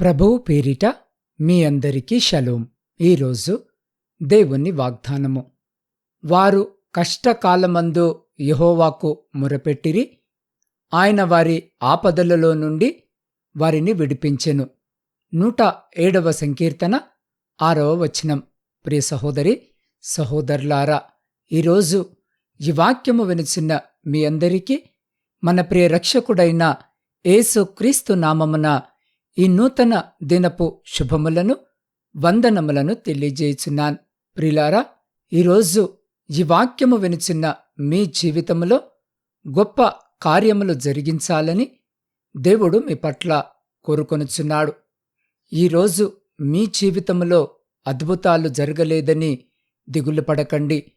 ప్రభువు పేరిట మీ అందరికీ షలోం. ఈరోజు దేవుని వాగ్దానము. వారు కష్టకాలమందు యెహోవాకు మొరపెట్టిరి ఆయన వారి ఆపదలలో నుండి వారిని విడిపించెను. నూట ఏడవ సంకీర్తన ఆరవ వచనం. ప్రియ సహోదరి సహోదరులారా ఈరోజు ఈ వాక్యము వినిచిన మీ అందరికీ మన ప్రియ రక్షకుడైన ఏసు క్రీస్తు నామమున ఈ నూతన దినపు శుభములను వందనములను తెలియజేయుచున్నాను. ప్రిలారా ఈరోజు ఈ వాక్యము వినిచిన్న మీ జీవితములో గొప్ప కార్యములు జరిగించాలని దేవుడు మీ పట్ల కోరుకొనుచున్నాడు. ఈరోజు మీ జీవితములో అద్భుతాలు జరగలేదని దిగులు పడకండి.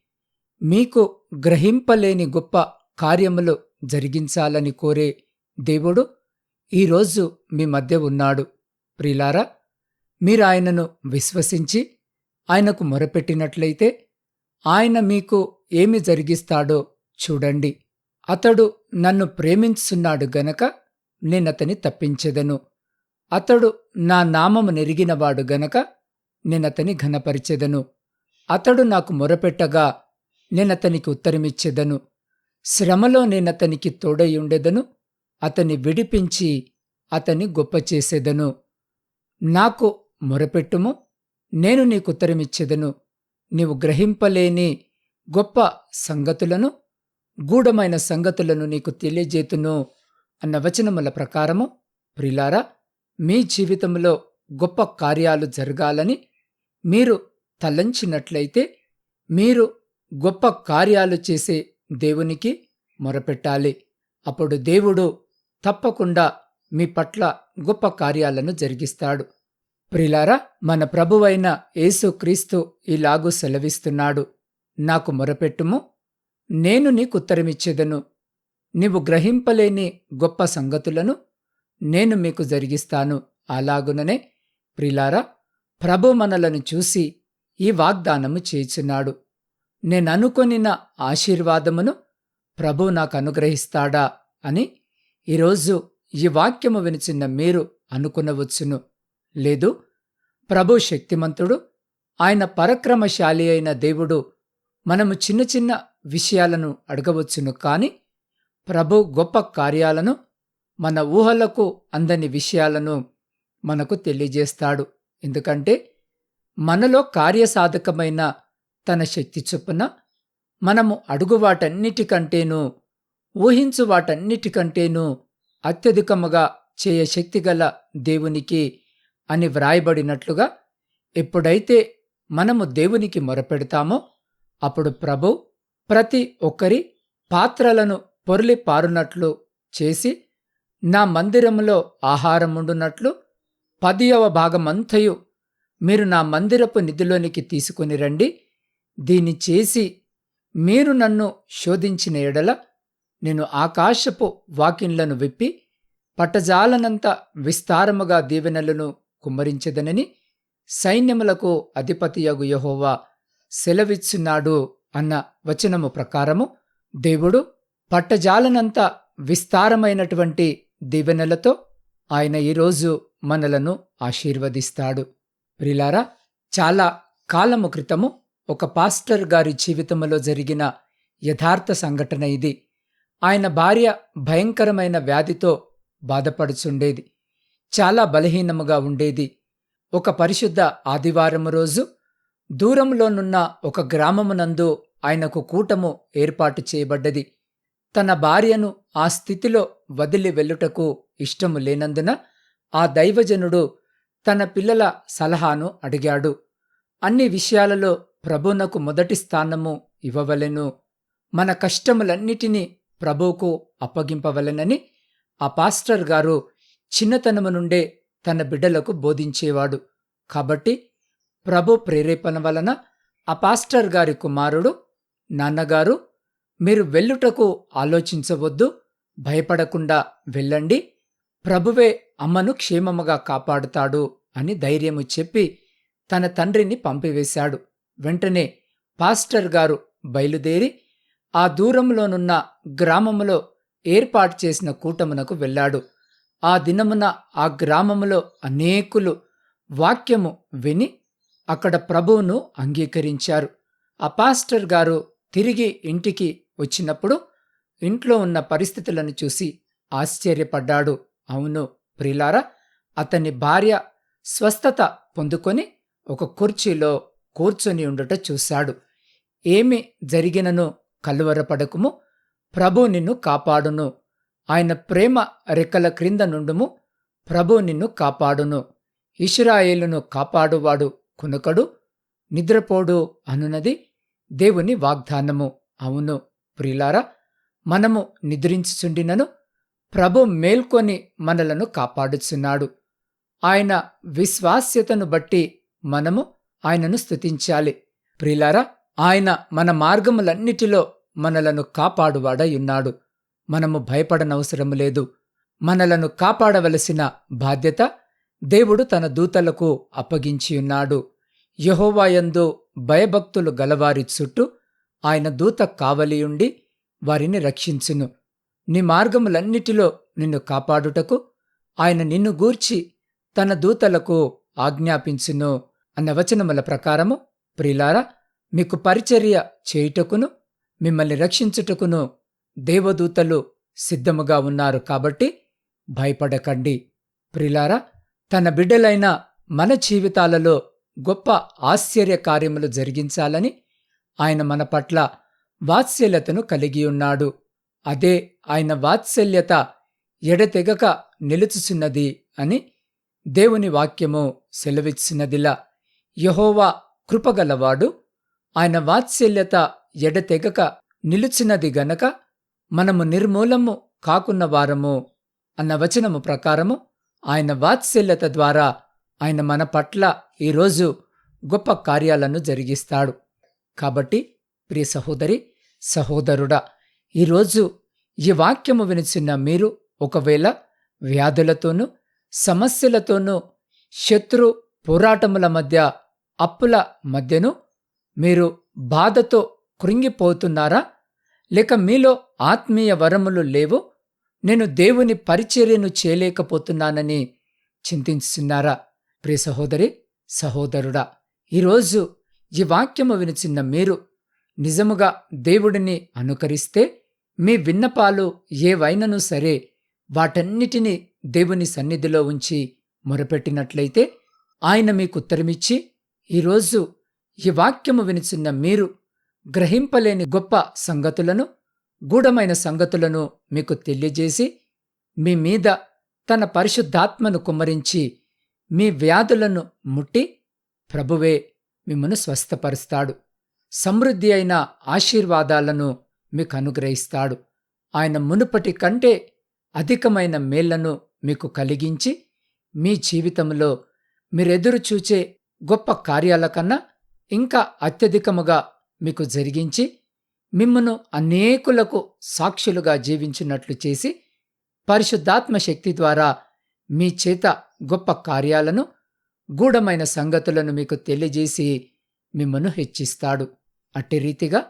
మీకు గ్రహింపలేని గొప్ప కార్యములు జరిగించాలని కోరే దేవుడు ఈరోజు మీ మధ్య ఉన్నాడు. ప్రిలారా మీరు ఆయనను విశ్వసించి ఆయనకు మొరపెట్టినట్లయితే ఆయన మీకు ఏమి జరిగిస్తాడో చూడండి. అతడు నన్ను ప్రేమించున్నాడు గనక నేనతని తప్పించెదను. అతడు నా నామము నెరిగినవాడు గనక నేనతని ఘనపరిచెదను. అతడు నాకు మొరపెట్టగా నేనతనికి ఉత్తరమిచ్చెదను. శ్రమలో నేనతనికి తోడయుండెదను అతన్ని విడిపించి అతన్ని గొప్ప చేసేదను. నాకు మొరపెట్టుము నేను నీకుత్తరమిచ్చేదను నీవు గ్రహింపలేని గొప్ప సంగతులను గూఢమైన సంగతులను నీకు తెలియజేతును అన్న వచనముల ప్రకారము ప్రిలారా మీ జీవితంలో గొప్ప కార్యాలు జరగాలని మీరు తలంచినట్లయితే మీరు గొప్ప కార్యాలు చేసే దేవునికి మొరపెట్టాలి. అప్పుడు దేవుడు తప్పకుండా మీ పట్ల గొప్ప కార్యాలను జరిగిస్తాడు. ప్రిలారా మన ప్రభువైన యేసుక్రీస్తు ఇలాగు సెలవిస్తున్నాడు. నాకు మొరపెట్టుము నేను నీకు ఉత్తరమిచ్చేదను. నీవు గ్రహింపలేని గొప్ప సంగతులను నేను మీకు జరిగిస్తాను. అలాగుననే ప్రిలారా ప్రభు మనలను చూసి ఈ వాగ్దానము చేయుచున్నాడు. నేననుకొనిన ఆశీర్వాదమును ప్రభు నాకు అనుగ్రహిస్తాడా అని ఈరోజు ఈ వాక్యము వినిచిన్న మీరు అనుకునవచ్చును. లేదు ప్రభు శక్తిమంతుడు ఆయన పరక్రమశాలి అయిన దేవుడు మనము చిన్న చిన్న విషయాలను అడగవచ్చును కాని ప్రభు గొప్ప కార్యాలను మన ఊహలకు అందని విషయాలను మనకు తెలియజేస్తాడు. ఎందుకంటే మనలో కార్యసాధకమైన తన శక్తి చొప్పున మనము అడుగు వాటన్నిటికంటేనూ ఊహించు వాటన్నిటికంటేనూ అత్యధికముగా చేయ శక్తిగల దేవునికి అని వ్రాయబడినట్లుగా ఎప్పుడైతే మనము దేవునికి మొరపెడతామో అప్పుడు ప్రభు ప్రతి ఒక్కరి పాత్రలను పొర్లి పారునట్లు చేసి నా మందిరములో ఆహారముండునట్లు పదియవ భాగమంతయు మీరు నా మందిరపు నిధిలోనికి తీసుకుని రండి. దీని చేసి మీరు నన్ను శోధించిన ఎడల నేను ఆకాశపు వాకిన్లను విప్పి పట్టజాలనంత విస్తారముగా దీవెనలను కుమ్మరించదనని సైన్యములకు అధిపతియగు యహోవా సెలవిచ్చున్నాడు అన్న వచనము ప్రకారము దేవుడు పట్టజాలనంత విస్తారమైనటువంటి దీవెనలతో ఆయన ఈరోజు మనలను ఆశీర్వదిస్తాడు. ప్రిలారా చాలా కాలము క్రితము ఒక పాస్టర్ గారి జీవితంలో జరిగిన యథార్థ సంఘటన ఇది. ఆయన భార్య భయంకరమైన వ్యాధితో బాధపడుచుండేది. చాలా బలహీనముగా ఉండేది. ఒక పరిశుద్ధ ఆదివారము రోజు దూరంలోనున్న ఒక గ్రామమునందు ఆయనకు కూటము ఏర్పాటు చేయబడ్డది. తన భార్యను ఆ స్థితిలో వదిలి వెళ్ళుటకు ఇష్టము లేనందున ఆ దైవజనుడు తన పిల్లల సలహాను అడిగాడు. అన్ని విషయాలలో ప్రభునకు మొదటి స్థానము ఇవ్వవలెను. మన కష్టములన్నిటినీ ప్రభువుకు అప్పగింపవలెనని ఆ పాస్టర్ గారు చిన్నతనము నుండే తన బిడ్డలకు బోధించేవాడు. కాబట్టి ప్రభు ప్రేరేపణ వలన ఆ పాస్టర్ గారి కుమారుడు నాన్నగారు మీరు వెళ్ళుటకు ఆలోచించవద్దు భయపడకుండా వెళ్ళండి ప్రభువే అమ్మను క్షేమముగా కాపాడుతాడు అని ధైర్యము చెప్పి తన తండ్రిని పంపివేశాడు. వెంటనే పాస్టర్ గారు బయలుదేరి ఆ దూరంలోనున్న గ్రామములో ఏర్పాటు చేసిన కూటమునకు వెళ్ళాడు. ఆ దినమున ఆ గ్రామములో అనేకులు వాక్యము విని అక్కడ ప్రభువును అంగీకరించారు. ఆ పాస్టర్ గారు తిరిగి ఇంటికి వచ్చినప్పుడు ఇంట్లో ఉన్న పరిస్థితులను చూసి ఆశ్చర్యపడ్డాడు. అవును ప్రిలారా అతని భార్య స్వస్థత పొందుకొని ఒక కుర్చీలో కూర్చొని ఉండుట చూశాడు. ఏమి జరిగినను కలువరపడకుము. ప్రభు నిన్ను కాపాడును. ఆయన ప్రేమ రెక్కల క్రింద నుండుము. ప్రభు నిన్ను కాపాడును. ఇష్రాయేలును కాపాడువాడు కునుకడు. నిద్రపోడు అనునది దేవుని వాగ్దానము. అవును ప్రిలారా మనము నిద్రించుచుండినను. ప్రభు మేల్కొని మనలను కాపాడుచున్నాడు. ఆయన విశ్వాస్యతను బట్టి మనము ఆయనను స్తుతించాలి. ప్రిలారా ఆయన మన మార్గములన్నిటిలో మనలను కాపాడువాడయున్నాడు. మనము భయపడనవసరము లేదు. మనలను కాపాడవలసిన బాధ్యత దేవుడు తన దూతలకు అప్పగించియున్నాడు. యహోవాయందు భయభక్తులు గలవారి చుట్టూ ఆయన దూత కావలియుండి వారిని రక్షించును. నీ మార్గములన్నిటిలో నిన్ను కాపాడుటకు ఆయన నిన్ను గూర్చి తన దూతలకు ఆజ్ఞాపించును అన్న వచనముల ప్రకారము ప్రిలారా మీకు పరిచర్య చేయుటకును మిమ్మల్ని రక్షించుటకును దేవదూతలు సిద్ధముగా ఉన్నారు కాబట్టి భయపడకండి. ప్రిలారా తన బిడ్డలైన మన జీవితాలలో గొప్ప ఆశ్చర్య కార్యములు జరిగించాలని ఆయన మన పట్ల వాత్సల్యతను కలిగి ఉన్నాడు. అదే ఆయన వాత్సల్యత ఎడతెగక నిలుచుచున్నది అని దేవుని వాక్యము సెలవిచ్చినదిలా. యహోవా కృపగలవాడు ఆయన వాత్సల్యత ఎడతెగక నిలుచినది గనక మనము నిర్మూలము కాకున్న వారము అన్న వచనము ప్రకారము ఆయన వాత్సల్యత ద్వారా ఆయన మన పట్ల ఈరోజు గొప్ప కార్యాలను జరిగిస్తాడు. కాబట్టి ప్రియ సహోదరి సహోదరుడా ఈరోజు ఈ వాక్యము వినిచిన మీరు ఒకవేళ వ్యాధులతోనూ సమస్యలతోనూ శత్రు పోరాటముల మధ్య అప్పుల మధ్యను మీరు బాధతో కృంగిపోతున్నారా? లేక మీలో ఆత్మీయ వరములు లేవు? నేను దేవుని పరిచర్యను చేయలేకపోతున్నానని చింతిస్తున్నారా? ప్రియ సహోదరి సహోదరుడా ఈరోజు ఈ వాక్యము వినిచిన్న మీరు నిజముగా దేవుడిని అనుకరిస్తే మీ విన్నపాలు ఏవైనను సరే వాటన్నిటినీ దేవుని సన్నిధిలో ఉంచి మొరపెట్టినట్లయితే ఆయన మీకు ఉత్తరమిచ్చి ఈరోజు ఈ వాక్యము వినిచిన్న మీరు గ్రహింపలేని గొప్ప సంగతులను గూఢమైన సంగతులను మీకు తెలియజేసి మీ మీద తన పరిశుద్ధాత్మను కుమ్మరించి మీ వ్యాధులను ముట్టి ప్రభువే మిమ్మను స్వస్థపరుస్తాడు. సమృద్ధి అయిన ఆశీర్వాదాలను మీకు అనుగ్రహిస్తాడు. ఆయన మునుపటి కంటే అధికమైన మేళ్ళను మీకు కలిగించి మీ జీవితంలో మీరెదురు చూచే గొప్ప కార్యాల కన్నా ఇంకా అత్యధికముగా మీకు జరిగించి మిమ్మను అనేకులకు సాక్షులుగా జీవించినట్లు చేసి పరిశుద్ధాత్మ శక్తి ద్వారా మీ చేత గొప్ప కార్యాలను గూఢమైన సంగతులను మీకు తెలియజేసి మిమ్మను హెచ్చిస్తాడు. అట్టి రీతిగా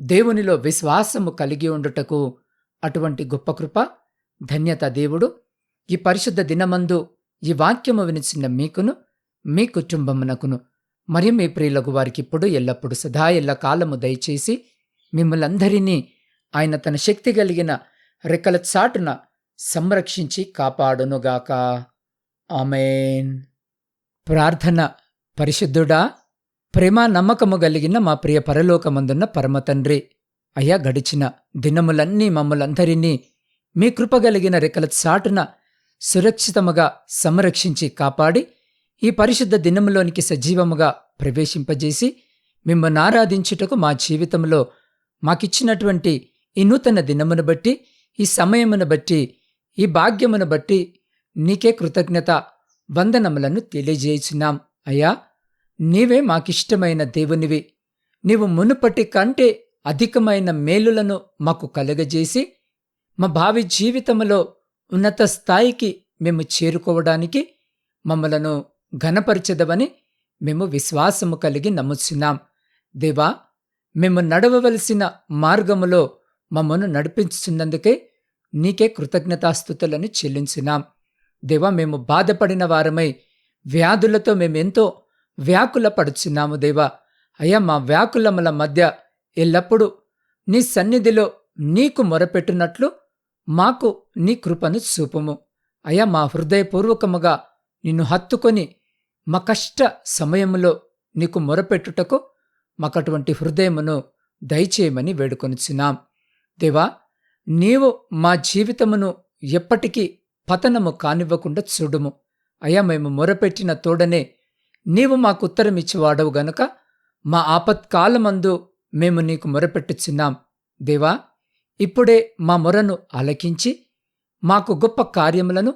దేవునిలో విశ్వాసము కలిగి ఉండుటకు అటువంటి గొప్ప కృప ధన్యత దేవుడు ఈ పరిశుద్ధ దినమందు ఈ వాక్యము వినిచిన మీకును మీ కుటుంబమునకును మరియు మీ ప్రియులకు వారికిప్పుడు ఎల్లప్పుడు సదా ఎల్ల కాలము దయచేసి మిమ్మలందరినీ ఆయన తన శక్తి కలిగిన రెక్కల చాటున సంరక్షించి కాపాడునుగాక. ఆమెన్. ప్రార్థన పరిశుద్ధుడా ప్రేమ నమ్మకము కలిగిన మా ప్రియ పరలోకమందున్న పరమతండ్రి అయ్యా గడిచిన దినములన్నీ మమ్మలందరినీ మీ కృప కలిగిన రెక్కల చాటున సురక్షితముగా సంరక్షించి కాపాడి ఈ పరిశుద్ధ దినములోనికి సజీవముగా ప్రవేశింపజేసి మిమ్మల్ని ఆరాధించుటకు మా జీవితంలో మాకిచ్చినటువంటి ఈ నూతన దినమును బట్టి ఈ సమయమును బట్టి ఈ భాగ్యమును బట్టి నీకే కృతజ్ఞత వందనములను తెలియజేయుచున్నాం. అయ్యా నీవే మాకిష్టమైన దేవునివి. నీవు మునుపటి కంటే అధికమైన మేలులను మాకు కలుగజేసి మా భావి జీవితములో ఉన్నత స్థాయికి మేము చేరుకోవడానికి మమ్మలను ఘనపరచదవని మేము విశ్వాసము కలిగి నమ్ముచున్నాం. దేవా మేము నడవవలసిన మార్గములో మమ్మను నడిపించుచున్నందుకే నీకే కృతజ్ఞతాస్థుతులను చెల్లించున్నాం. దేవా మేము బాధపడిన వారమై వ్యాధులతో మేమెంతో వ్యాకుల పడుచున్నాము దేవా. అయ్యా మా వ్యాకులముల మధ్య ఎల్లప్పుడూ నీ సన్నిధిలో నీకు మొరపెట్టినట్లు మాకు నీ కృపను చూపుము. అయ్యా మా హృదయపూర్వకముగా నిన్ను హత్తుకొని మా కష్ట సమయములో నీకు మొరపెట్టుటకు మాకటువంటి హృదయమును దయచేయమని వేడుకొనిచున్నాం. దేవా నీవు మా జీవితమును ఎప్పటికీ పతనము కానివ్వకుండా చూడుము. అయ్యా మేము మొరపెట్టిన తోడనే నీవు మాకు ఉత్తరమిచ్చివాడవు గనుక మా ఆపత్కాలమందు మేము నీకు మొరపెట్టుచున్నాం. దేవా ఇప్పుడే మా మొరను ఆలకించి మాకు గొప్ప కార్యములను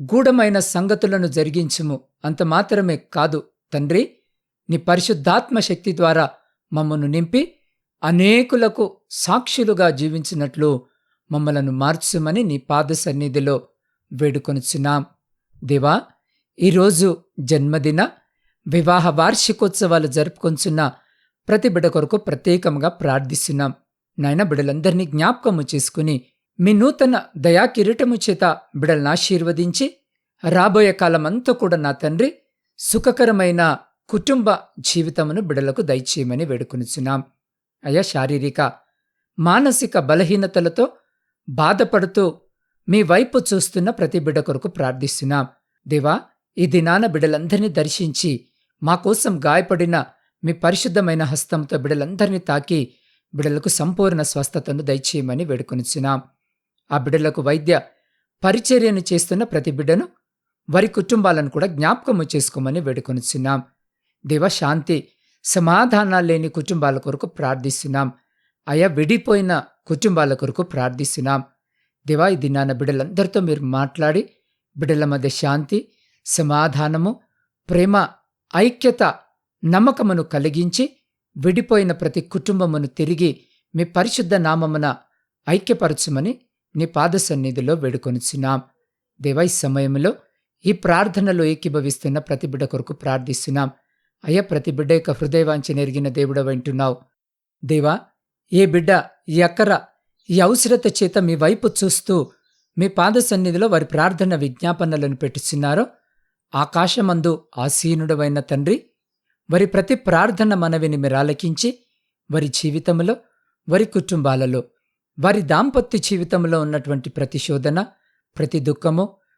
గూఢమైన సంగతులను జరిగించుము. అంత మాత్రమే కాదు తండ్రి. నీ పరిశుద్ధాత్మ శక్తి ద్వారా మమ్మను నింపి అనేకులకు సాక్షులుగా జీవించినట్లు మమ్మలను మార్చుమని నీ పాద సన్నిధిలో వేడుకొనుచున్నాం. దేవా ఈరోజు జన్మదిన వివాహ వార్షికోత్సవాలు జరుపుకొంచున్న ప్రతి బిడ కొరకు ప్రత్యేకంగా ప్రార్థిస్తున్నాం. నాయన బిడలందరినీ జ్ఞాపకము చేసుకుని మీ నూతన దయా కిరీటము చేత బిడలను ఆశీర్వదించి రాబోయే కాలమంతా కూడా నా తండ్రి సుఖకరమైన కుటుంబ జీవితమును బిడలకు దయచేయమని వేడుకొనిచున్నాం. అయ్యా శారీరక మానసిక బలహీనతలతో బాధపడుతూ మీ వైపు చూస్తున్న ప్రతి బిడ్డ కొరకు ప్రార్థిస్తున్నాం. దేవా ఈ దినాన బిడలందరినీ దర్శించి మా కోసం గాయపడిన మీ పరిశుద్ధమైన హస్తంతో బిడలందరినీ తాకి బిడలకు సంపూర్ణ స్వస్థతను దయచేయమని వేడుకొనిచున్నాం. ఆ బిడలకు వైద్య పరిచర్యను చేస్తున్న ప్రతి బిడ్డను వారి కుటుంబాలను కూడా జ్ఞాపకము చేసుకోమని వేడుకొనిచున్నాం. దేవ శాంతి సమాధానాలు లేని కుటుంబాల కొరకు ప్రార్థిస్తున్నాం. అయా విడిపోయిన కుటుంబాల కొరకు ప్రార్థిస్తున్నాం. దేవా ఈ దినాన బిడ్డలందరితో మీరు మాట్లాడి బిడ్డల మధ్య శాంతి సమాధానము ప్రేమ ఐక్యత నమ్మకమును కలిగించి విడిపోయిన ప్రతి కుటుంబమును తిరిగి మీ పరిశుద్ధ నామమున ఐక్యపరచుమని నీ పాద సన్నిధిలో వేడుకొనిచున్నాం. దేవా ఈ సమయంలో ఈ ప్రార్థనలో ఏకీభవిస్తున్న ప్రతి బిడ్డ కొరకు ప్రార్థిస్తున్నాం. అయ్యా ప్రతి బిడ్డ యొక్క హృదయవాంచి నెరిగిన దేవుడ వింటున్నావు దేవా ఏ బిడ్డ ఈ అక్కర ఈ అవసరత చేత మీ వైపు చూస్తూ మీ పాద సన్నిధిలో వారి ప్రార్థన విజ్ఞాపనలను పెట్టుచున్నారో ఆకాశమందు ఆసీనుడవైన తండ్రి వారి ప్రతి ప్రార్థన మనవిని మీరు ఆలకించి వారి జీవితంలో వారి కుటుంబాలలో వారి దాంపత్య జీవితంలో ఉన్నటువంటి ప్రతి శోధన ప్రతి దుఃఖము